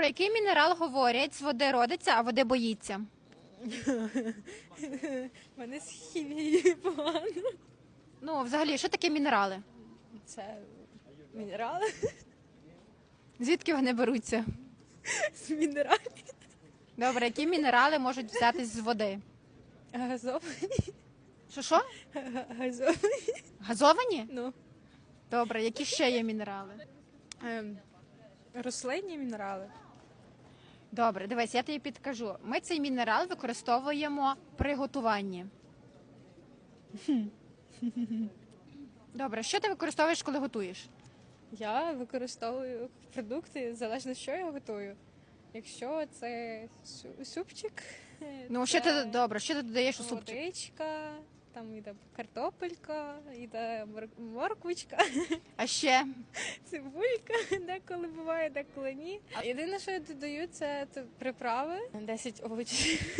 Про який мінерал говорять, з води родиться, а води боїться? У мене з хімією погано. Ну, взагалі, що таке мінерали? Це мінерали Звідки вони беруться? з мінералів. Добре, які мінерали можуть взятись з води? Газовані. Що що? Газовані. Газовані? Ну, Добре, які ще є мінерали? ем, рослинні мінерали. Добре, дивись, я тобі підкажу. Ми цей мінерал використовуємо при готуванні. Добре, що ти використовуєш, коли готуєш? Я використовую продукти залежно, що я готую. Якщо це су- супчик, Ну, що ти добре, що ти додаєш у супчик? водичка, там іде картопелька, іде морквочка, А ще цибулька, деколи буває, деколи ні. Єдине, що я додаю, це, це приправи, 10 овочів.